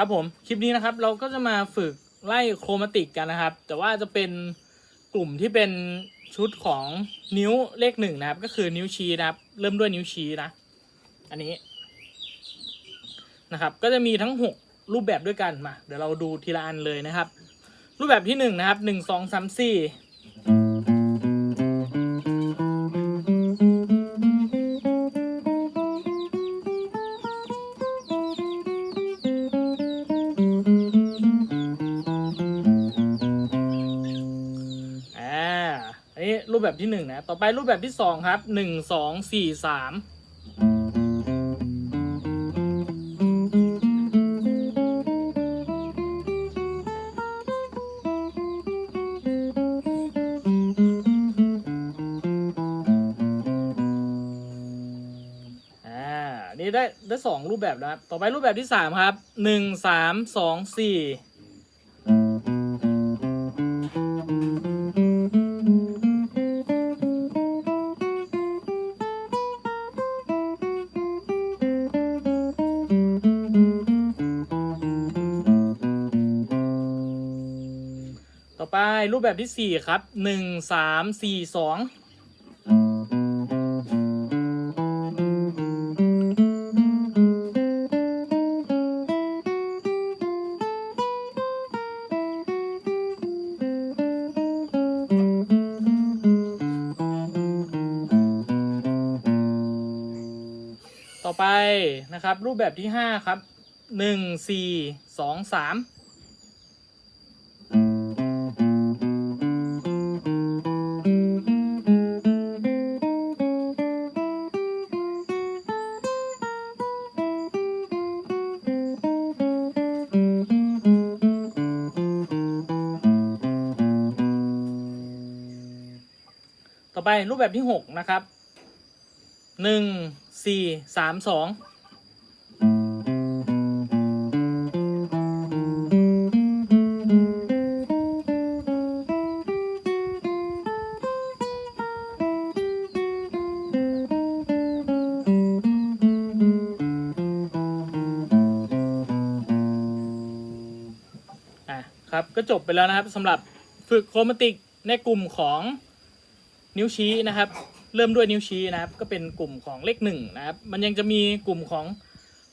ครับผมคลิปนี้นะครับเราก็จะมาฝึกไล่โครมาติกกันนะครับ แต่ว่าจะเป็นกลุ่มที่เป็นชุดของนิ้วเลขหนึ่งนะครับ ก็คือนิ้วชี้นะครับ เริ่มด้วยนิ้วชี้นะ อันนี้นะครับ ก็จะมีทั้ง 6 รูปแบบด้วยกันมา เดี๋ยวเราดูทีละอันเลยนะครับ รูปแบบที่1นนะครับ1 2 3 4 อันนี้รูปแบบที่หนึ่งนะ ต่อไปรูปแบบที่สองครับหนึ่งสองสี่สามอ่านี่ได้ได้สองรูปแบบแล้วครับ ต่อไปรูปแบบที่สามครับหนึ่งสามสองสี่ ไปรูปแบบที่ 4 ครับ 1 3 4 2่อไปนะครับรูปแบบที่ 5 ครับ 1 4 2 3 ต่อไปรูปแบบที่หกนะครับหนึ่งสี่สามสองอะครับก็จบไปแล้วนะครับสำหรับฝึกโครมาติกในกลุ่มของ นิ้วชี้นะครับ เริ่มด้วยนิ้วชี้นะครับ ก็เป็นกลุ่มของเลขหนึ่งนะครับ มันยังจะมีกลุ่มของ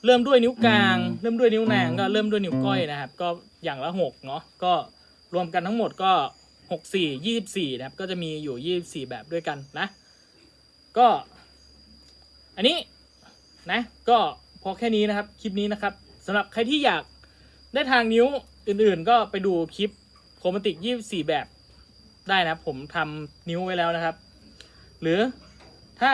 เริ่มด้วยนิ้วกลาง เริ่มด้วยนิ้วนางก็เริ่มด้วยนิ้วก้อยนะครับ ก็อย่างละหกเนาะก็รวมกันทั้งหมดก็หกสี่ยี่สิบสี่นะครับ ก็จะมีอยู่ยี่สิบสี่แบบด้วยกันนะ ก็ อันนี้นะก็พอแค่นี้นะครับคลิปนี้นะครับสำหรับใครที่อยากได้ทางนิ้วอื่นๆ ก็ไปดูคลิปโครมาติกยี่สี่แบบ ได้นะครับผมทำนิ้วไว้แล้วนะครับ หรือถ้า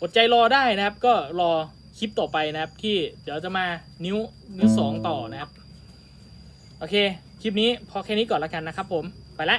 อดใจรอได้นะครับ ก็รอคลิปต่อไปนะครับ ที่เดี๋ยวจะมานิ้วนิ้วสองต่อนะครับ โอเค คลิปนี้พอแค่นี้ก่อนแล้วกันนะครับผมไปละ